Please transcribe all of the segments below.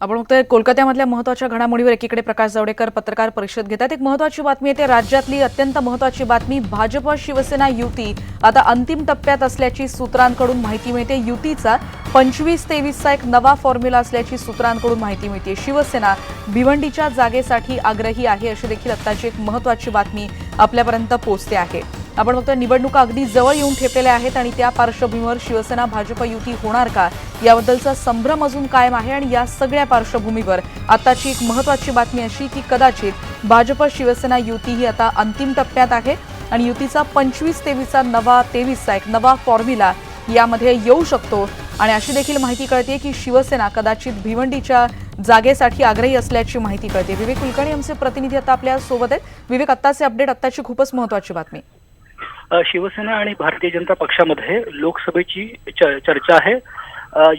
आपण फक्त कोलकात्यामधल्या महत्त्वाच्या घडामोडीवर एकीकडे प्रकाश जावडेकर पत्रकार परिषद घेतात. एक महत्वाची बातमी येते राज्यातली अत्यंत महत्वाची बातमी भाजप शिवसेना युती. आता अंतिम टप्प्यात असल्याची सूत्रांकडून माहिती मिळते. युतीचा पंचवीस तेवीसचा एक नवा फॉर्म्युला असल्याची सूत्रांकडून माहिती मिळते. शिवसेना भिवंडीच्या जागेसाठी आग्रही आहे अशी देखील आत्ताची एक महत्वाची बातमी आपल्यापर्यंत पोहोचते आहे. आपण फक्त निवडणुका अगदी जवळ येऊन ठेपलेल्या आहेत आणि त्या पार्श्वभूमीवर शिवसेना भाजप युती होणार का? याबद्दलचा संभ्रम अजून कायम आहे आणि या सगळ्या पार्श्वभूमीवर आताची एक महत्वाची बातमी अशी की कदाचित भाजप शिवसेना युती ही आता अंतिम टप्प्यात आहे आणि युतीचा पंचवीस तेवीसचा नवा तेवीसचा एक नवा फॉर्म्युला यामध्ये येऊ शकतो. आणि अशी देखील माहिती कळते की शिवसेना कदाचित भिवंडीच्या जागेसाठी आग्रही असल्याची माहिती कळते विवेक कुलकर्णी आमचे प्रतिनिधी आता आपल्यासोबत आहेत. विवेक आत्ताचे अपडेट आत्ताची खूपच महत्वाची बातमी. शिवसेना आणि भारतीय जनता पक्षामध्ये लोकसभेची च- चर्चा आहे.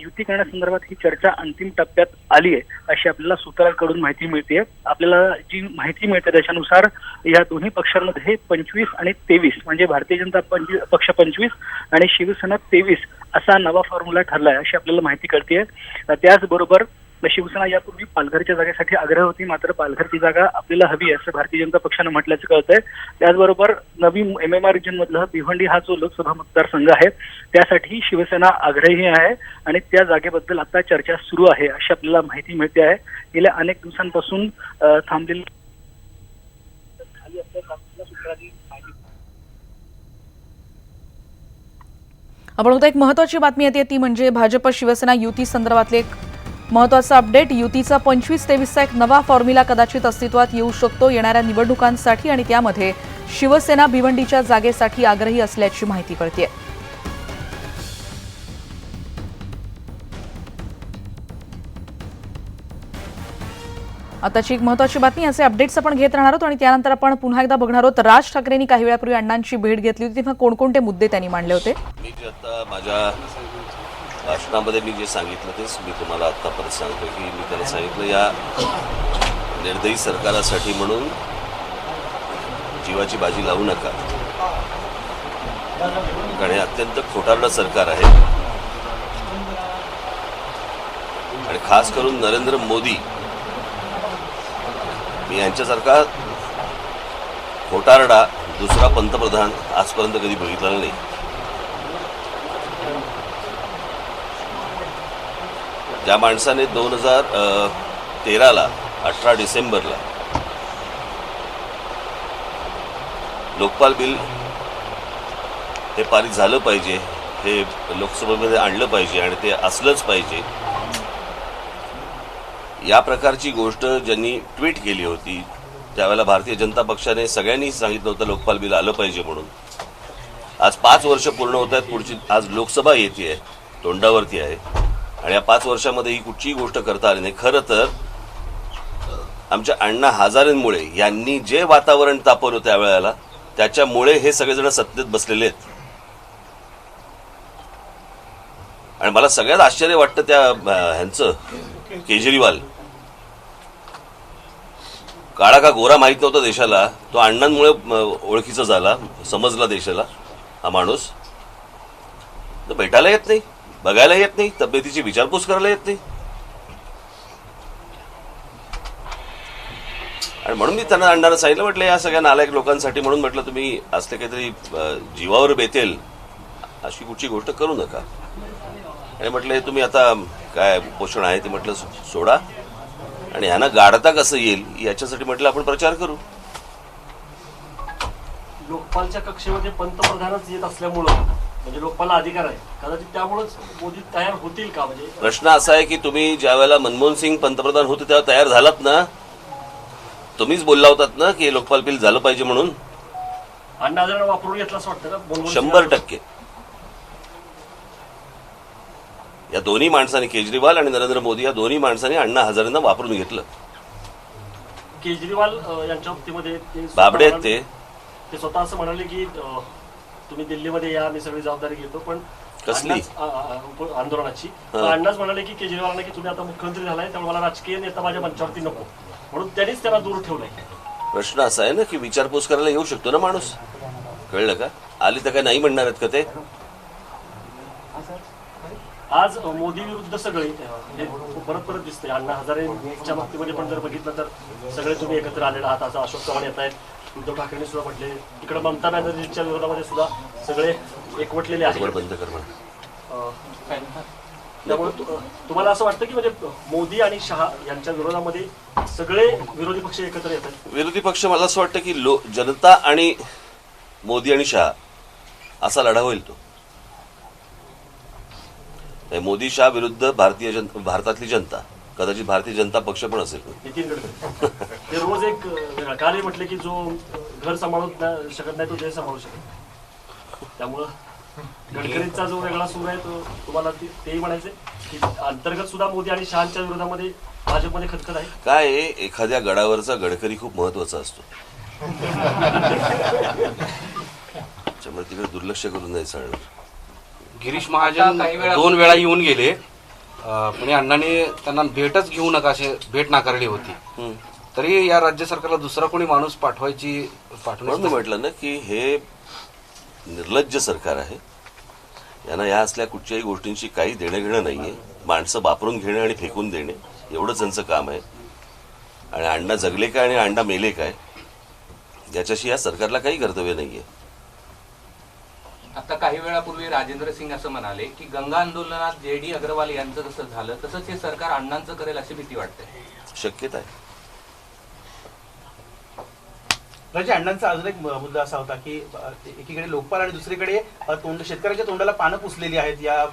युती करण्यासंदर्भात ही चर्चा अंतिम टप्प्यात आली आहे अशी आपल्याला सूत्रांकडून माहिती मिळते आपल्याला जी माहिती मिळते त्याच्यानुसार या दोन्ही पक्षांमध्ये पंचवीस आणि तेवीस म्हणजे भारतीय जनता पंचवीस पक्ष पंचवीस आणि शिवसेना तेवीस असा नवा फॉर्म्युला ठरला आहे अशी आपल्याला माहिती कळते त्याचबरोबर शिवसेना यापूर्वी पालघरच्या जागेसाठी आग्रह होती मात्र पालघरची जागा आपल्याला हवी आहे असं भारतीय जनता पक्षानं म्हटल्याचं कळतंय. त्याचबरोबर नवी एम एम आर रिजन मधलं भिवंडी हा जो लोकसभा मतदारसंघ आहे त्यासाठी शिवसेना आग्रही आहे आणि त्या जागेबद्दल आता चर्चा सुरू आहे अशी आपल्याला माहिती मिळते आहे. गेल्या अनेक दिवसांपासून थांबलेली खाली आपण बघतो एक महत्वाची बातमी येते ती म्हणजे भाजप शिवसेना युती संदर्भातले एक महत्वाचं अपडेट युतीचा पंचवीस तेवीसचा एक नवा फॉर्म्युला कदाचित अस्तित्वात येऊ शकतो येणाऱ्या निवडणुकांसाठी आणि त्यामध्ये शिवसेना भिवंडीच्या जागेसाठी आग्रही असल्याची माहिती कळते आताची एक महत्वाची बातमी असे अपडेट्स आपण घेत राहणार आहोत आणि त्यानंतर आपण पुन्हा एकदा बघणार आहोत. राज ठाकरेंनी काही वेळापूर्वी अण्णांची भेट घेतली होती तेव्हा कोणकोणते मुद्दे त्यांनी मांडले होते? मी जे आता माझ्या भाषणामध्ये मी जे सांगितलं तेच मी तुम्हाला आत्ता परत सांगतो की मी त्यांना सांगितलं या निर्दयी सरकारासाठी म्हणून जीवाची बाजी लावू नका. कारण हे अत्यंत खोटारडं सरकार आहे. आणि खास करून नरेंद्र मोदी मी यांच्यासारखा खोटारडा दुसरा पंतप्रधान आजपर्यंत कधी बघितलेला नाही. ज्या माणसाने दोन हजार तेराला अठरा डिसेंबरला लोकपाल बिल हे पारित झालं पाहिजे हे लोकसभेमध्ये आणलं पाहिजे आणि ते असलंच पाहिजे. या प्रकारची गोष्ट ज्यांनी ट्विट केली होती त्यावेळेला भारतीय जनता पक्षाने सगळ्यांनी सांगितलं होतं लोकपाल बिल आलं पाहिजे म्हणून. आज पाच वर्ष पूर्ण होत आहेत पुढची आज लोकसभा येते आहे तोंडावरती आहे. आणि या पाच वर्षामध्ये ही कुठचीही गोष्ट करता आली नाही. खरं तर आमच्या अण्णा हजारेंमुळे यांनी जे वातावरण तापवलं त्यावेळेला त्याच्यामुळे हे सगळेजण सत्तेत बसलेले आहेत. आणि मला सगळ्यात आश्चर्य वाटतं त्या ह्यांच ह्यांचं केजरीवाल. काळा का गोरा माहीत नव्हता देशाला. तो अण्णांमुळे ओळखीचा झाला समजला देशाला हा माणूस. तर भेटायला येत नाही. बघायला येत नाही तब्येतीची विचारपूस करायला येत नाही. आणि म्हणून मी त्यांना अण्णाला सांगितलं म्हटलं या सगळ्या नालायक लोकांसाठी म्हणून म्हटलं तुम्ही असले काहीतरी जीवावर बेतेल अशी कुठची गोष्ट करू नका. आणि म्हटलं हे तुम्ही आता काय पोषण आहे ते म्हटलं सोडा. आणि ह्यांना गाडता कसं येईल याच्यासाठी म्हटलं आपण प्रचार करू. लोकपालच्या कक्षेमध्ये पंतप्रधानच येत असल्यामुळं म्हणजे अधिकार आहे. कदाचित त्यामुळेच मोदी तयार होतील का? म्हणजे प्रश्न असा आहे की तुम्ही ज्या वेळेला मनमोहन सिंग पंतप्रधान होते तेव्हा तयार झालात ना? तुम्हीच बोलला होतात ना की लोकपाल बिल झालं पाहिजे म्हणून? अण्णा हजारांना वापरून घेतलं असं वाटतं मनमोहन शंभर? टक्के. या दोन्ही माणसांनी केजरीवाल आणि नरेंद्र मोदी या दोन्ही माणसांनी अण्णा हजारेंना वापरून घेतलं. केजरीवाल अं, यांच्या बाबतीमध्ये बाबडे आहेत ते. ते स्वतः असं म्हणाले की अं, तुम्ही दिल्लीमध्ये या मी सगळी जबाबदारी घेतो पण कसली? अण्णाच- आ- आ- उप- आंदोलनाची. अण्णाच म्हणाले की केजरीवालांना की तुम्ही आता मुख्यमंत्री झालाय त्यामुळे मला राजकीय नेता माझ्या मंचावरती नको. म्हणून त्यांनीच त्याला दूर ठेवलंय. प्रश्न असा आहे ना की विचारपूस करायला येऊ शकतो ना माणूस? कळलं का? आली तर काय नाही म्हणणार आहेत का ते? आज मोदी विरुद्ध सगळे हे परत परत दिसतंय. अण्णा हजारेच्या बाबतीमध्ये पण जर बघितलं तर सगळे तुम्ही एकत्र आलेले आहात असं अशोक चव्हाण येत आहेत उद्धव ठाकरेंनी सुद्धा म्हटले. तिकडे ममता बॅनर्जीच्या विरोधामध्ये सुद्धा सगळे एकवटलेले आहेत. बंद कर त्यामुळे तुम्हाला असं वाटतं की म्हणजे मोदी आणि शहा यांच्या विरोधामध्ये सगळे विरोधी पक्ष एकत्र येत आहेत विरोधी पक्ष मला असं वाटतं की लो जनता आणि मोदी आणि शहा असा लढा होईल तो. म्हणजे मोदी शहा विरुद्ध भारतीय जनता भारतातली जनता. कदाचित भारतीय जनता पक्ष पण असेल. ते रोज एक कालही म्हटले की जो घर सांभाळू शकत नाही तो देश सांभाळू शकत त्यामुळं गडकरींचा जो वेगळा सूर आहे तो तुम्हाला ते- तेही म्हणायचे की अंतर्गत सुद्धा मोदी आणि शहाच्या विरोधामध्ये भाजपमध्ये खतखत आहे. काय एखाद्या गडावरचा गडकरी खूप महत्त्वाचा असतो. त्यामुळे तिकडे दुर्लक्ष करून नाही चालणार. गिरीश महाजन दोन वेळा येऊन गेले. पण या अण्णांनी त्यांना भेटच घेऊ नका असे भेट नाकारली होती. तरी या राज्य सरकारला दुसरा कोणी माणूस पाठवायची पाठवण्याची म्हटलं ना की हे निर्लज्ज सरकार आहे. यांना या असल्या कुठच्याही गोष्टींची काही देणं घेणं नाहीये. माणसं वापरून घेणे आणि फेकून देणे एवढंच त्यांचं काम आहे. आणि अण्णा जगले काय आणि अण्णा मेले काय याच्याशी या सरकारला काही कर्तव्य नाहीये. आता काही वेळापूर्वी राजेंद्र सिंग असं म्हणाले की गंगा आंदोलनात जे डी अग्रवाल यांचं जसं झालं तसंच हे सरकार अण्णांचं करेल अशी भीती वाटते. शक्यता आहे. राजे अण्णांचा अजून एक मुद्दा असा होता की एकीकडे लोकपाल आणि दुसरीकडे तोंड शेतकऱ्याच्या तोंडाला पानं पुसलेली आहेत या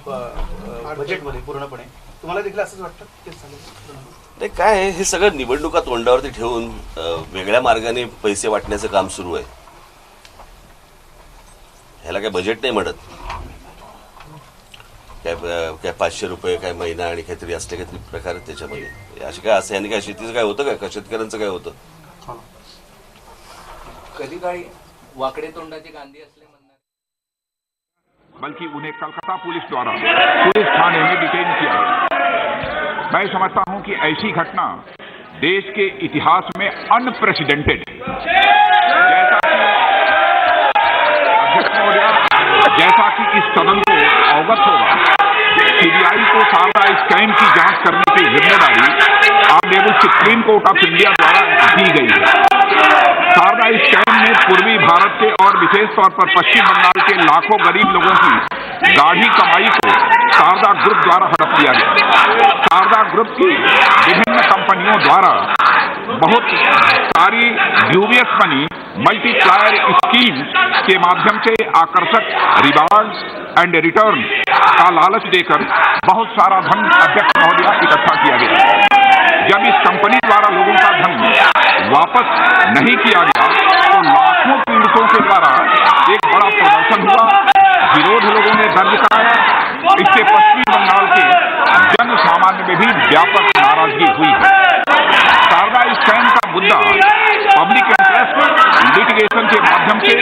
बजेटमध्ये पूर्णपणे. तुम्हाला देखील असंच वाटतं? तेच सांगा. नाही काय आहे, हे सगळं निवडणुका तोंडावरती ठेवून वेगळ्या मार्गाने पैसे वाटण्याचं काम सुरू आहे. ह्याला काय बजेट नाही म्हणत. काय काय पाचशे रुपये काय महिना आणि काहीतरी असले काहीतरी प्रकार त्याच्यामध्ये. असे काय असं यांनी काय शेतीचं काय होतं काय? का शेतकऱ्यांचं काय होतं? कधी काळी वाकडे तोंडाचे गांधी असले म्हणणार? बल्कि उन्हें कलकत्ता पुलिस द्वारा पुलिस थाने में डिटेन किया गया। मैं समझता हूं कि ऐसी घटना देश के इतिहास में अनप्रेसिडेंटेड जैसा सदन को अवगत होगा। सीबीआई को शारदा स्कैम की जाँच करने की ज़िम्मेदारी honourable supreme court of India द्वारा दी गई है। शारदा स्कैम में पूर्वी भारत के और विशेष तौर पर पश्चिम बंगाल के लाखों गरीब लोगों की गाढ़ी कमाई को शारदा ग्रुप द्वारा हड़प लिया गया। शारदा ग्रुप की विभिन्न कंपनियों द्वारा बहुत सारी ड्यूबियस मनी मल्टीप्लायर स्कीम के माध्यम से आकर्षक रिवार्ड एंड रिटर्न का लालच देकर बहुत सारा धन अध्यक्ष महोदय इकट्ठा किया गया। जब इस कंपनी द्वारा लोगों का धन वापस नहीं किया गया तो लाखों पीड़ितों के द्वारा एक बड़ा प्रदर्शन हुआ। विरोध लोगों ने दर्ज कराया। इससे पश्चिम बंगाल के जन सामान्य में भी व्यापक नाराज़गी हुई है। शारदा स्कैम का मुद्दा पब्लिक इंटरेस्ट लिटिगेशन के माध्यम से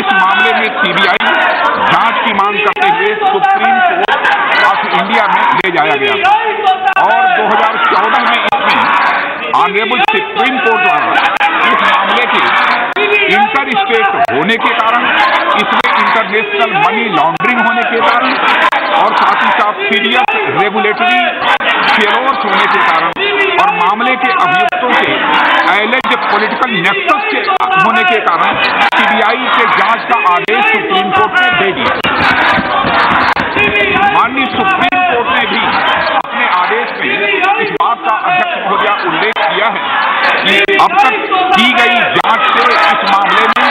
इस मामले में सीबीआई जाँच की मांग करते हुए सुप्रीम कोर्ट ऑफ़ इंडिया में ले जाया गया था। और 2014 में इसमें ऑनरेबल सुप्रीम कोर्ट द्वारा इस मामले के इंटर स्टेट होने के कारण, इसमें इंटरनेशनल मनी लॉन्ड्रिंग होने के कारण, और साथ ही साथ सीरियस रेगुलेटरी फेलोर्स होने के कारण और मामले के अभियुक्तों के एलेज पॉलिटिकल नेक्सस के होने के कारण सीबीआई के जाँच का आदेश सुप्रीम कोर्ट ने दे दिया। माननीय सुप्रीम कोर्ट ने भी अपने आदेश में इस बात का अध्यक्ष महोदय उल्लेख किया है कि अब तक की गई जाँच से इस मामले में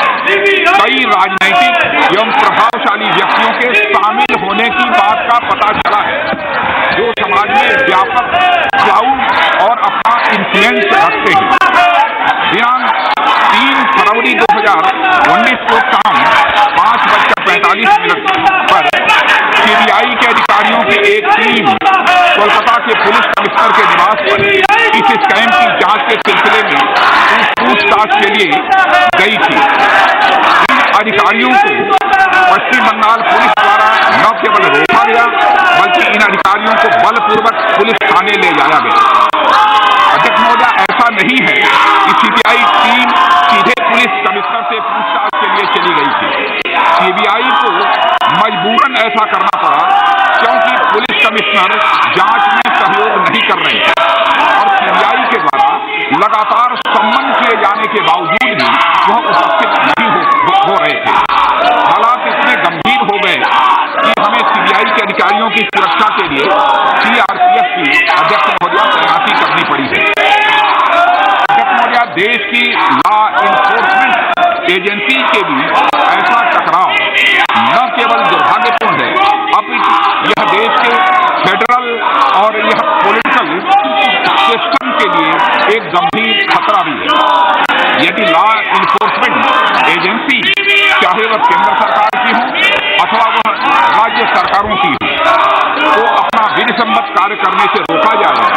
कई राजनीतिक एवं प्रभावशाली व्यक्तियों के शामिल होने की बात का पता चला है। जो समाज में व्यापक क्लाउड और अपना इन्फ्लुएंस रखते हैं। दिनांक तीन फरवरी 2019 को शाम पाँच बजकर पैंतालीस मिनट पर सीबीआई के अधिकारियों की एक टीम कोलकाता के पुलिस कमिश्नर के निवास पर इस स्कैम की जाँच के सिलसिले में पूछताछ के लिए गई थी। अधिकारियों को पश्चिम बंगाल पुलिस द्वारा न केवल रोका गया बल्कि इन अधिकारियों को बलपूर्वक पुलिस थाने ले जाया गया। की सुरक्षा के लिए सीआरपीएफ की अध्यक्ष महोदय तैनाती करनी पड़ी है। अध्यक्ष महोदय, देश की लॉ इन्फोर्समेंट एजेंसी के भी ऐसा टकराव न केवल दुर्भाग्यपूर्ण है, अब यह देश के फेडरल और यह पॉलिटिकल सिस्टम के लिए एक गंभीर खतरा भी है। यदि लॉ इन्फोर्समेंट एजेंसी चाहे वह केंद्र सरकार अपना कार्य करने से रोका जाएगा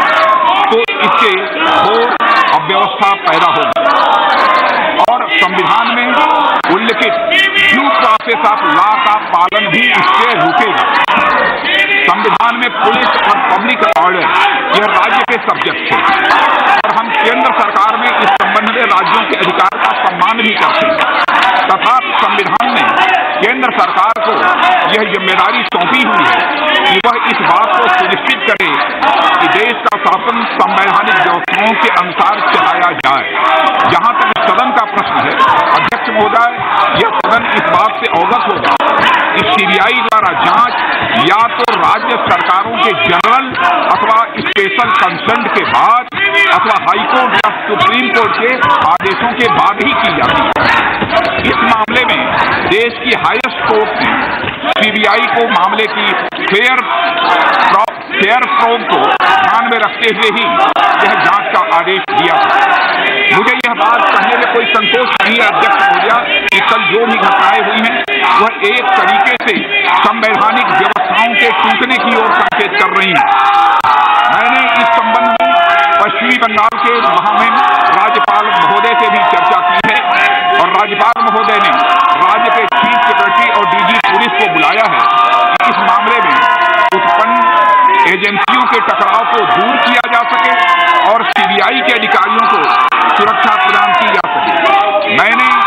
तो इससे घोर अव्यवस्था पैदा होगी और संविधान में उल्लिखित ड्यू प्रोसेस ऑफ़ लॉ का पालन भी इससे रुकेगा। संविधान में पुलिस और पब्लिक ऑर्डर, यह राज्य के सब्जेक्ट है। और हम केंद्र सरकार में इस संबंध में राज्यों के अधिकार का सम्मान भी करते हैं। तथा संविधान ने केंद्र सरकार को यह ज़िम्मेदारी सौंपी हुई है कि वह इस बात को सुनिश्चित करे कि देश का शासन संवैधानिक व्यवस्थाओं के अनुसार चलाया जाए। जहाँ तक सदन का प्रश्न है, अध्यक्ष महोदय, यह सदन इस बात से अवगत होगा सीबीआई द्वारा जाँच या तो राज्य सरकारों के जनरल अथवा स्पेशल कंसल्ट के बाद अथवा हाईकोर्ट या सुप्रीम कोर्ट के आदेशों के बाद ही की जाती है। इस मामले में देश की हाईएस्ट कोर्ट ने सीबीआई को मामले की फेयर फेयर प्रोब को ध्यान में रखते हुए ही यह जाँच का आदेश दिया था। संतोष नहीं है, अध्यक्ष महोदया, कि कल जो भी घटनाएँ हुई हैं, वह एक तरीके से संवैधानिक व्यवस्थाओं के टूटने की ओर संकेत कर रही हैं। मैंने इस संबंध में पश्चिमी बंगाल के महामहिम राज्यपाल महोदय से भी चर्चा की है, और राज्यपाल महोदय ने राज्य के चीफ सेक्रेटरी और डीजी पुलिस को बुलाया है कि इस मामले में उत्पन्न एजेंसियों के टकराव को दूर किया जा सके और सीबीआई के अधिकारियों को सुरक्षा प्रदान की जा Manning.